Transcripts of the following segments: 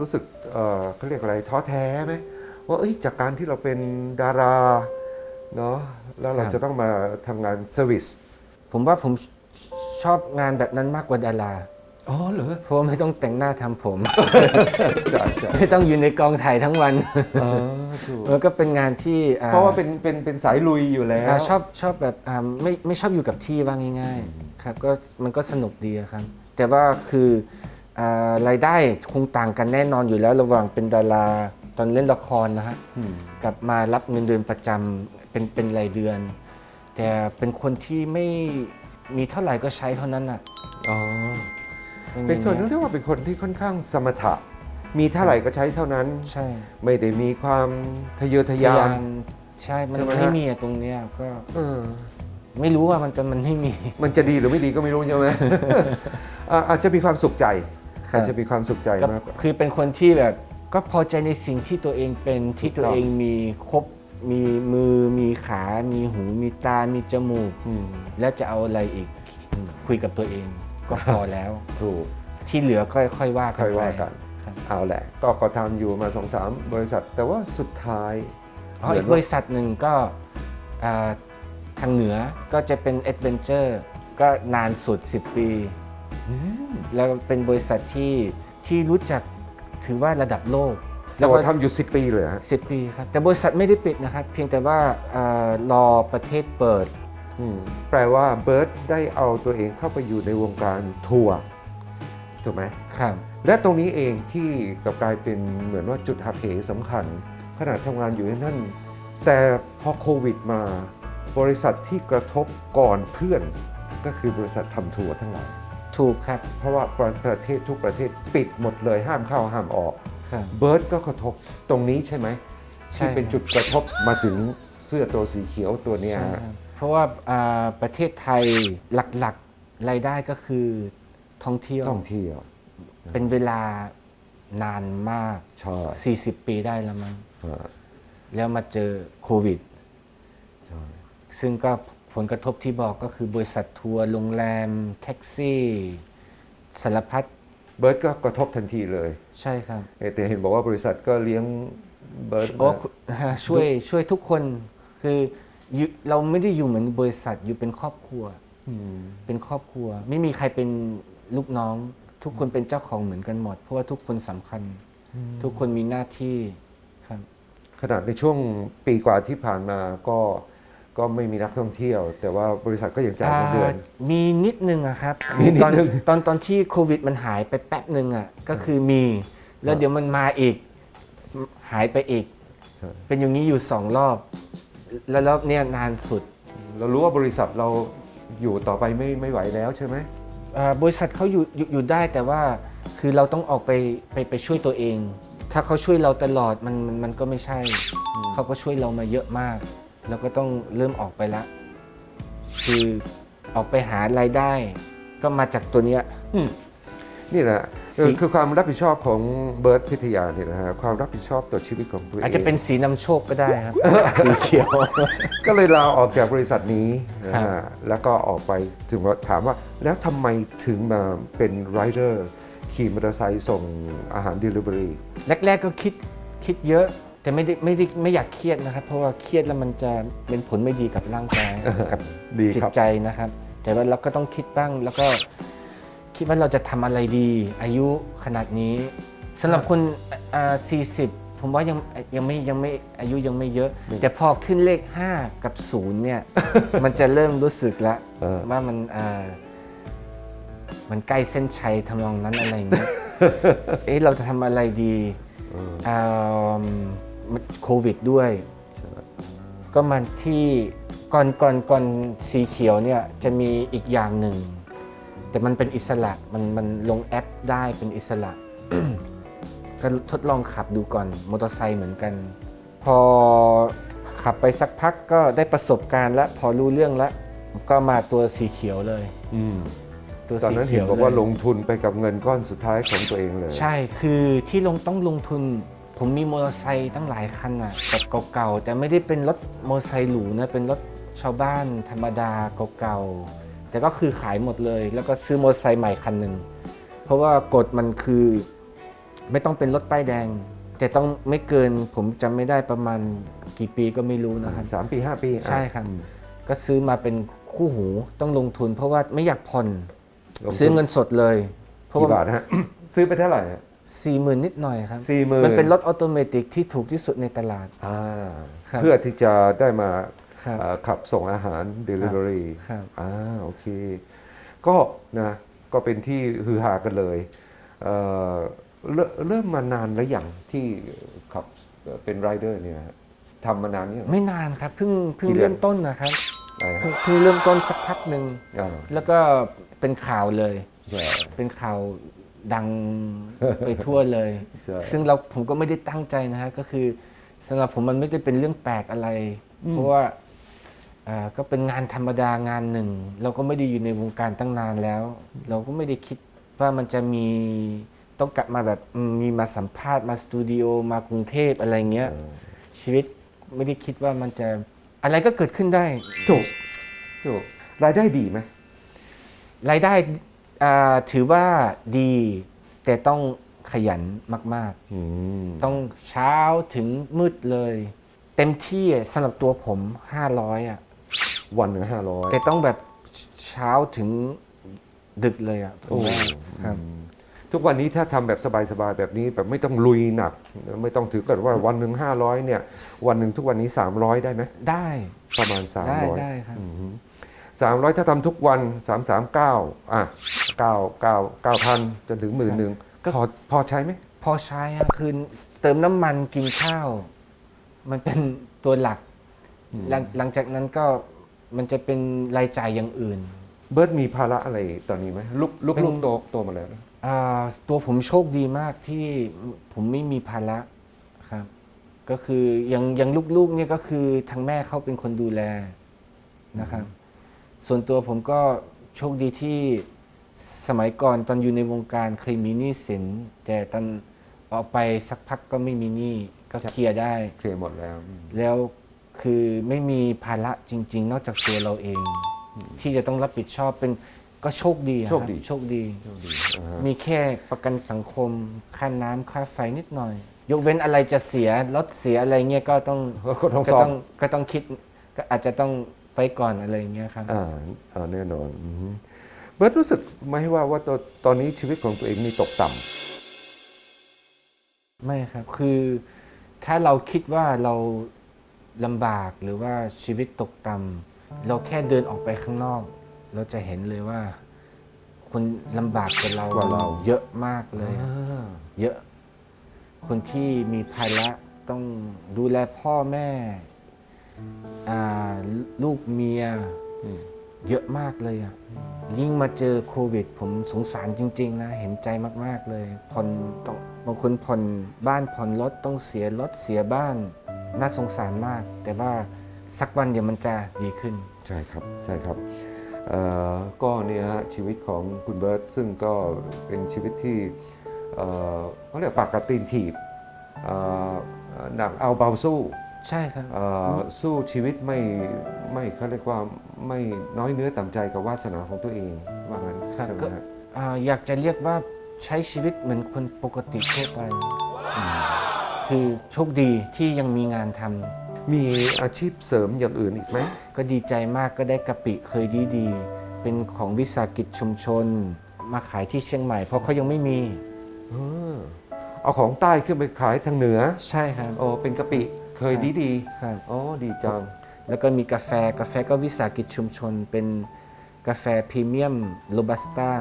รู้สึกเอ่อเขาเรียกอะไรท้อแท้ไหมว่าเอ้ยจากการที่เราเป็นดาราเนาะแล้วเราครับจะต้องมาทำงานเซอร์วิสผมว่าผมชอบงานแบบนั้นมากกว่าดาราอ๋อเหรอเพราะว่าไม่ต้องแต่งหน้าทำผมใช่ใช่ไม่ต้องอยู่ในกองถ่ายทั้งวันอ๋อถูกมันก็เป็นงานที่อ่เพราะว่าเป็นเป็นเป็นสายลุยอยู่แล้วอ่าชอบชอบแบบอ่าไม่ไม่ชอบอยู่กับที่ว่าง่าย ๆ ครับ ก็มันก็สนุกดีอะครับ แต่ว่าคืออ่า รายได้คงต่างกันแน่นอนอยู่แล้วระหว่างเป็นดาราตอนเล่นละครนะฮะอืมกับมารับเงินเดือนประจำเป็นเป็นรายเดือน แต่เป็นคนที่ไม่มีเท่าไหร่ก็ใช้เท่านั้นอะอ๋อมัเป็นคนอย่างเรียกว่าเป็นคนที่ค่อนข้างสมถะ มีเท่าไหร่ก็ใช้เท่านั้นใช่ ไม่ได้มีความทะเยอทะยานใช่มันใช่ไหมฮะไม่มีอะตรงเนี้ยก็เออไม่รู้ว่ามันจะมันไม่มี มันจะดีหรือไม่ดีก็ไม่รู้ใช่ไหมอะอาจจะมีความสุขใจ ครับอาจจะมีความสุขใจก็มากกว่าคือเป็นคนที่แบบก็พอใจในสิ่งที่ตัวเองเป็นที่ถูกต้องตัวเองมีครบมีมือมีขา มีหูมีตา มีจมูกอืมแล้วจะเอาอะไรอีกคุยกับตัวเอง ก็พอแล้วถูกที่เหลือก็ค่อยว่ากันค่อยไปว่ากันครับเอาแหละก็ก็ทำอยู่มาสองสามบริษัท แต่ว่าสุดท้ายอ๋ออีกบริษัทหนึ่งก็อ่าทางเหนือก็จะเป็น Adventure ก็นานสุด 10 ปี แล้วเป็นบริษัทที่ที่รู้จักถือว่าระดับโลก แล้แล้ววก็ก็ทำอยู่ 10 ปีเลยฮะ10ปีครับ แต่บริษัทไม่ได้ปิดนะครับ เพียงแต่ว่าอารอประเทศเปิด อืมแปลว่าเบิร์ตได้เอาตัวเองเข้าไปอยู่ในวงการทัวร์ถูกไหม ครับ และตรงนี้เองที่กลับกลายเป็นเหมือนว่าจุดหักเหสำคัญ ขนาดทำงานอยู่ที่นั่น แต่พอโควิดมา บริษัทที่กระทบก่อนเพื่อน ก็คือบริษัททำทัวร์ทั้งหลาย ถูกครับ เพราะว่าประเทศทุกประเทศปิดหมดเลยห้ามเข้าห้ามออก ครับเบิร์ดก็กระทบตรงนี้ใช่ไหมใช่ ที่เป็นจุดกระทบมาถึงเสื้อตัวสีเขียวตัวเนี้ยใช่ฮะครับเพราะว่าอ่าประเทศไทยหลักๆรายได้ก็คือท่องเที่ยวท่องเที่ยวเป็นเวลานานมาก ใช่40 ปีได้แล้วมั้ง อ่าแล้วมาเจอโควิด ใช่ ซึ่งก็ผ ลกระทบที่บอกก็คือบริษัททัวร์โรงแรม แท็กซี่สารพัดเบิร์ดก็กระทบทันทีเลยใช่ครับเอ่อแต่เห็นบอกว่าบริษัทก็เลี้ยงเบิร์ดโอ้คุณช่วยช่วยทุกคนคืออยู่เราไม่ได้อยู่เหมือนบริษัทอยู่เป็นครอบครัวอืมเป็นครอบครัว ไม่มีใครเป็นลูกน้อง ทุกคนเป็นเจ้าของเหมือนกันหมด เพราะว่าทุกคนสำคัญ ทุกคนมีหน้าที่ครับ ขนาดในช่วงปีกว่าที่ผ่านมาก็ ก็ไม่มีนักท่องเที่ยว แต่ว่าบริษัทก็ยังจ่ายเงินเดือนอ่ามีนิดนึงอะครับมีนิดตอนนึงตอนตอนที่โควิดมันหายไปแป๊บหนึ่งอะก็คือมี แล้วเดี๋ยวมันมาอีก หายไปอีก ใช่ เป็นอย่างนี้อยู่สองรอบ แล้วรอบเนี้ยนานสุดเรารู้ว่าบริษัทเราอยู่ต่อไปไม่ไม่ไหวแล้วใช่ไหมอ่าบริษัทเขาอยู่อยู่อยู่ได้แต่ว่าคือเราต้องออกไปไปไปช่วยตัวเอง ถ้าเขาช่วยเราตลอดมันมันมันก็ไม่ใช่ เขาก็ช่วยเรามาเยอะมาก แล้วก็ต้องเริ่มออกไปละ คือออกไปหารายได้ ก็มาจากตัวเนี้ย นี่แหละสีคือคือความรับผิดชอบของเบิร์ดพิทยาเนี่ยนะฮะความรับผิดชอบต่อชีวิตของตัวเองอาจจะเป็นสีนำโชคก็ได้ครับ สีเขียว ก็เลยลาออกจากบริษัทนี้นะครัฮะบแล้วก็ออกไปถึงว่าถามว่าแล้วทำไมถึงมาเป็นไรเดอร์ขี่มอเตอร์ไซค์ส่งอาหาร Delivery แรกๆก็คิดคิดเยอะ แต่ไม่ได้ไม่ได้ไม่อยากเครียดนะครับ เพราะว่าเครียดแล้วมันจะเป็นผลไม่ดีกับร่างกายกับดีจิคตรับ ใจนะครับ แต่ว่าเราก็ต้องคิดบ้างแล้วก็คิดว่าเราจะทำอะไรดี อายุขนาดนี้สำหรับคนอ่า40 ผมว่ายังยังไม่ยังไม่อายุยังไม่เยอะ แต่พอขึ้นเลข 5 กับ 0 เนี่ย มันจะเริ่มรู้สึกแล้วเออ ว่ามันอ่ามันใกล้เส้นชัยทำนองนั้นอะไรอย่างเงี้ย เอ๊ะเราจะทำอะไรดีอ่ามัน โควิดด้วย ก็มันที่ก่อนก่อนก่อนสีเขียวเนี่ยจะมีอีกอย่างหนึ่ง แต่มันเป็นอิสระมันมันลงแอปได้เป็นอิสระ ก็ทดลองขับดูก่อนมอเตอร์ไซค์เหมือนกัน พอขับไปสักพักก็ได้ประสบการณ์แล้วพอรู้เรื่องแล้วก็มาตัวสีเขียวเลยอืมตัวตอนสีนั้นเขีเห็ยนวบอกว่าเยลงทุนไปกับเงินก้อนสุดท้ายของตัวเองเลย ใช่คือที่ลงต้องลงทุน ผมมีมอเตอร์ไซค์ตั้งหลายคันอะแบบเก่าๆ แต่ไม่ได้เป็นรถมอเตอร์ไซค์หรูนะ เป็นรถชาวบ้านธรรมดาเก่าๆ แต่ก็คือขายหมดเลย แล้วก็ซื้อมอเตอร์ไซค์ใหม่คันหนึ่ง เพราะว่ากฎมันคือไม่ต้องเป็นรถป้ายแดง แต่ต้องไม่เกินผมจำไม่ได้ประมาณกี่ปีก็ไม่รู้นะครับ สามปีห้าปีอะใช่ครับอืมก็ซื้อมาเป็นคู่หูต้องลงทุน เพราะว่าไม่อยากผ่อนลงทุนซื้อเงินสดเลย เพราะกี่ว่าบาทฮะ ซื้อไปเท่าไหร่ฮะ สี่หมื่นนิดหน่อยครับสี่หมื่นมันเป็นรถออโตเมติกที่ถูกที่สุดในตลาด อ่าครับ เพื่อที่จะได้มาครับเอ่อขับส่งอาหาร Delivery ครับ อ่าโอเค ก็นะก็เป็นที่ฮือฮากันเลยเอ่อเริ่มเริ่มมานานแล้วอย่างที่ขับเอ่อเป็นไรเดอร์เนี่ยฮะทำมานานเนี่ยงไม่นานครับเพิ่งเพิ่งกี่เดือน เริ่มต้นนะครับอ่าเพิ่งเพิ่งเริ่มต้นสักพักหนึ่ง อ่าแล้วก็เป็นข่าวเลย ใช่ เป็นข่าว ดังไปทั่วเลย ใช่ ซึ่งเราผมก็ไม่ได้ตั้งใจนะฮะก็คือสำหรับผมมันไม่ได้เป็นเรื่องแปลกอะไร เพราะว่าอ่าก็เป็นงานธรรมดางานหนึ่ง เราก็ไม่ได้อยู่ในวงการตั้งนานแล้ว เราก็ไม่ได้คิดว่ามันจะมีต้องกลับมาแบบอืมมีมาสัมภาษณ์มาสตูดิโอมากรุงเทพอะไรเงี้ยชีวิตไม่ได้คิดว่ามันจะอะไรก็เกิดขึ้นได้ ถูกถูกรายได้ดีไหมรายได้อ่า ถือว่าดี แต่ต้องขยันมากอืมๆต้องเช้าถึงมืดเลย เต็มที่สำหรับตัวผม 500อะวันหนึ่งห้าร้อยแต่ต้องแบบเช้าถึงดึกเลยอะผมว่าครับ ทุกวันนี้ถ้าทำแบบสบายๆแบบนี้แบบไม่ต้องลุยหนัก ไม่ต้องถือกันว่าวันหนึ่งห้าร้อยเนี่ย วันหนึ่งทุกวันนี้300ได้ไหมได้ประมาณได้300ได้ครับสามร้อ ยถ้าทำทุกวันสามสามเก้าอะเก้าเก้าเก้าพันจนถึงหมื่นหนึ่งพอพอใช้ไหม พอใช้อะคือเติมน้ำมันกินข้าว มันเป็นตัวหลัก หลังหลังจากนั้นก็มันจะเป็นรายจ่ายอย่างอื่น เบิร์ดมีภาระอะไรตอนนี้ไหมลูกลูกเป็นลูกโตโตมาแล้วนะอ่าตัวผมโชคดีมากที่ผมไม่มีภาระครับ ก็คืออย่างอย่างลูกๆเนี่ยก็คือทางแม่เขาเป็นคนดูแลนะครับ ส่วนตัวผมก็โชคดีที่สมัยก่อนตอนอยู่ในวงการเคยมีหนี้สิน แต่ตอนออกไปสักพักก็ไม่มีหนี้ก็เคลียร์ได้ เคลียร์หมดแล้ว แล้วคือไม่มีภาระจริง ๆ นอกจากตัวเราเอง ที่จะต้องรับผิดชอบเป็นก็โชคดีอะโชคดีรับโชคดีโชคดีอ่าฮะมีแค่ประกันสังคม ค่าน้ำค่าไฟนิดหน่อย ยกเว้นอะไรจะเสียรถเสียอะไรเงี้ยก็ต้องก็ต้องก็สอบต้องก็ต้องคิดก็อาจจะต้อง ไปก่อนอะไรเงี้ยครับอ่าอ่าแน่นอนอืมเบิร์ดรู้สึกไหมว่าว่าตอนตอนนี้ชีวิตของตัวเองมีตกต่ำไม่ครับคือถ้าเราคิดว่าเราลำบากหรือว่าชีวิตตกต่ำเราแค่เดินออกไปข้างนอก เราจะเห็นเลยว่า คนลำบากกว่าเรากว่าเราเยอะมากเลย เยอะ คนที่มีภาระต้องดูแลพ่อแม่อ่า ลูกเมียเยอะมากเลยอะยิ่งมาเจอโควิด ผมสงสารจริง ๆ นะ เห็นใจมาก ๆ เลยผ่อนต้องบางคนผ่อนบ้านผ่อนรถต้องเสียรถเสียบ้าน น่าสงสารมาก แต่ว่าสักวันเดี๋ยวมันจะดีขึ้น ใช่ครับใช่ครับก็เนี่ยฮะชีวิตของคุณเบิร์ตซึ่งก็เป็นชีวิตที่เอ่อเขาเรียกปากกระตีนถีบหนักเอาเบาสู้ ใช่ครับ เอ่อสู้ชีวิตไม่ไม่เขาเรียกว่าไม่น้อยเนื้อต่ำใจกับวาสนาของตัวเองว่างั้นครับใช่ไหมก็ฮะอ่าอยากจะเรียกว่าใช้ชีวิตเหมือนคนปกติทั่วไป คือโชคดีที่ยังมีงานทำมีอาชีพเสริมอย่างอื่นอีกไหมก็ดีใจมากก็ได้กะปิเคยดีดีๆเป็นของวิสาหกิจชุมชน มาขายที่เชียงใหม่ เพราะเขายังไม่มี เออเอาของใต้ขึ้นไปขายทางเหนือใช่ครับ โอ้เป็นกะปิ เคยดีดีครับๆอ๋อดีจัง แล้วก็มีกาแฟกาแฟก็วิสาหกิจชุมชน เป็นกาแฟพรีเมียมโรบัสต้า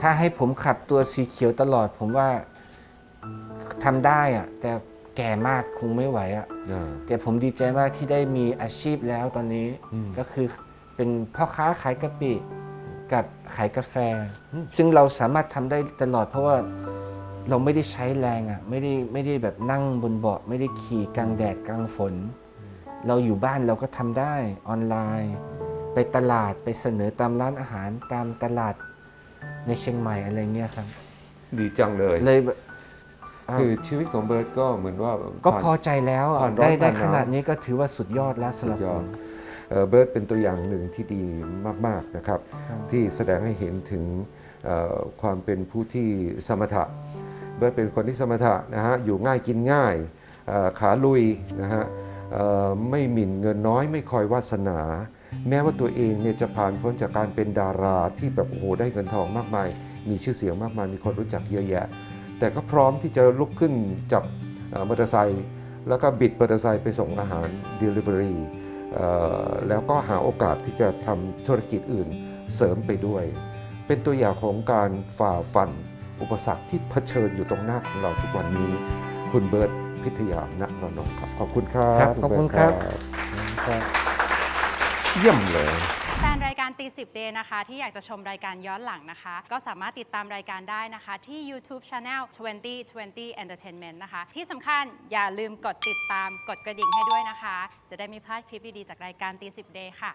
ถ้าให้ผมขับตัวสีเขียวตลอด ผมว่าทำได้อะแต่แก่มากคงไม่ไหวอะอ่าแต่ผมดีใจมากที่ได้มีอาชีพแล้วตอนนี้อืม ก็คือเป็นพ่อค้าขายกะปิกับขายกาแฟ ซึ่งเราสามารถทำได้ตลอดเพราะว่า เราไม่ได้ใช้แรงอะ่ะไม่ได้ไม่ได้แบบนั่งบนเบาะไม่ได้ขี่กลางแดดกลางฝน เราอยู่บ้านเราก็ทำได้ออนไลน์ ไปตลาดไปเสนอตามร้านอาหารตามตลาดในเชียงใหม่อะไรเงี้ยครับ ดีจังเลยเลยแบบอ่าคือชีวิตของเบิร์ตก็เหมือนว่าก็ผ่านพอใจแล้วอะผ่านร้อนได้ได้ผ่านหนาวขนาดนี้ก็ถือว่าสุดยอดแล้วสำหรับยผอดมเอ่อเบิร์ตเป็นตัวอย่างหนึ่งที่ดีมาก ๆ นะครับครับที่แสดงให้เห็นถึงเอ่อความเป็นผู้ที่สมถะ เบิร์ตเป็นคนที่สมถะนะฮะอยู่ง่ายกินง่ายขาลุยนะฮะไม่หมิ่นเงินน้อยไม่คอยวาสนา แม้ว่าตัวเองเนี่ยจะผ่านพ้นจากการเป็นดาราที่แบบโอ้โหได้เงินทองมากมาย มีชื่อเสียงมากมาย มีคนรู้จักเยอะแยะ แต่ก็พร้อมที่จะลุกขึ้นจับมอเตอร์ไซค์แล้วก็บิดมอเตอร์ไซค์ไปส่งอาหาร Delivery แล้วก็หาโอกาสที่จะทำธุรกิจอื่นเสริมไปด้วย เป็นตัวอย่างของการฝ่าฟัน อุปสรรคที่เผชิญอยู่ตรงหน้าของเราทุกวันนี้ คุณเบิร์ตพิทยาณรนองครับ ขอบคุณครับครับขอบคุณครับครับเยี่ยมเลยแฟนรายการตีสิบเดนะคะ ที่อยากจะชมรายการย้อนหลังนะคะ ก็สามารถติดตามรายการได้นะคะ ที่ YouTube Channel 2020 Entertainment นะคะ ที่สำคัญอย่าลืมกดติดตามกดกระดิ่งให้ด้วยนะคะ จะได้ไม่พลาดคลิปดี ๆ จากรายการตีสิบเดค่ะ